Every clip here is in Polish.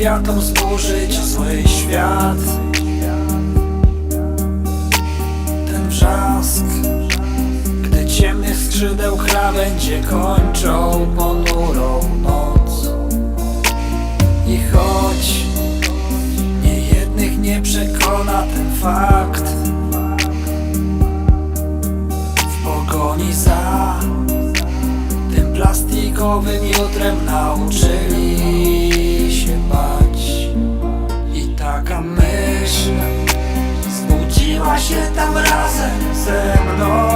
kwiatom zburzyć zły świat. Ten wrzask Gdy ciemnych skrzydeł krawędzie kończą ponurą noc. I choć niejednych nie przekona ten fakt W pogoni za tym plastikowym jutrem nauczyli się bać I taka myśl zbudziła się tam razem ze mną.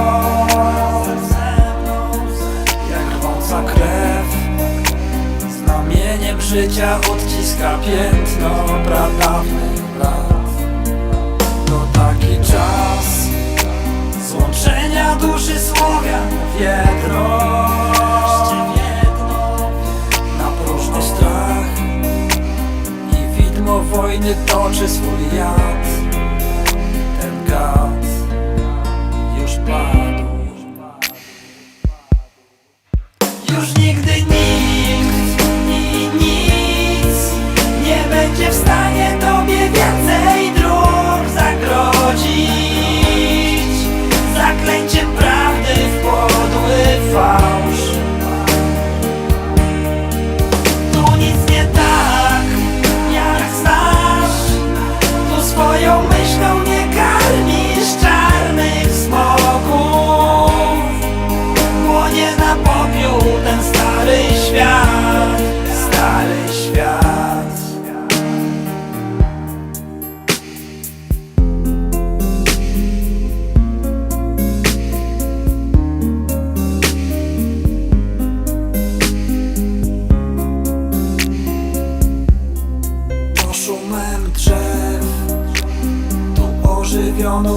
Jak rwąca krew Znamieniem życia odciska piętno pradawnych lat wojny toczy swój jad. Ten gad już padł. Już nigdy nikt i nic Nie będzie w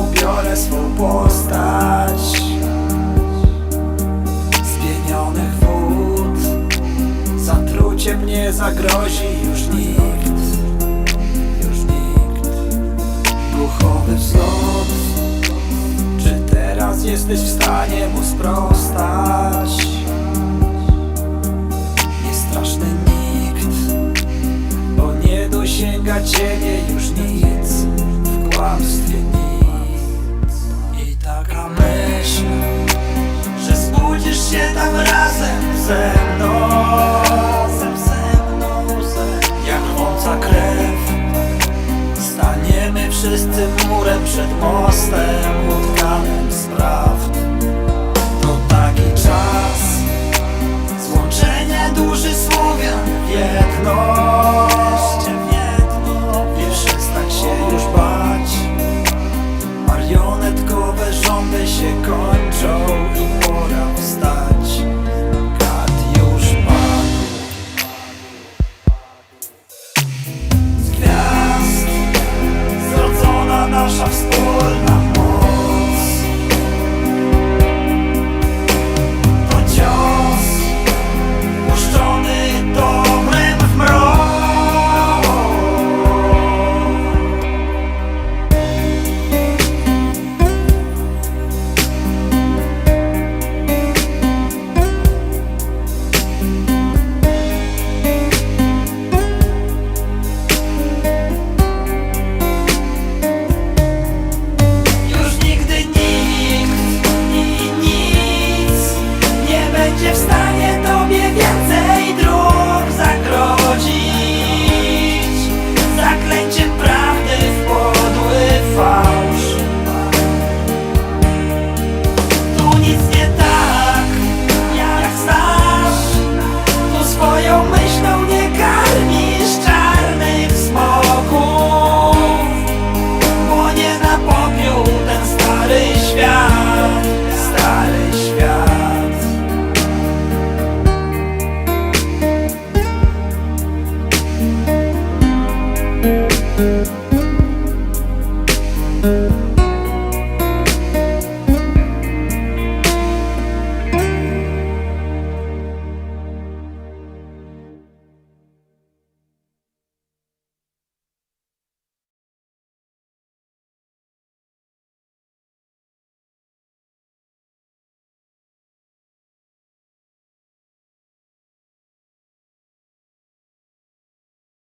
biorę swą postać. Spienionych wód. Zatruciem nie zagrozi już nikt. Już nikt. Duchowy wzlot. Czy teraz jesteś w stanie mu sprostać? Nie straszny nikt bo nie dosięga ciebie ze mną Jak chłonca krew. Staniemy wszyscy murem przed mostem Utkanym z prawd To taki czas Złączenie duży Słowian w jedno.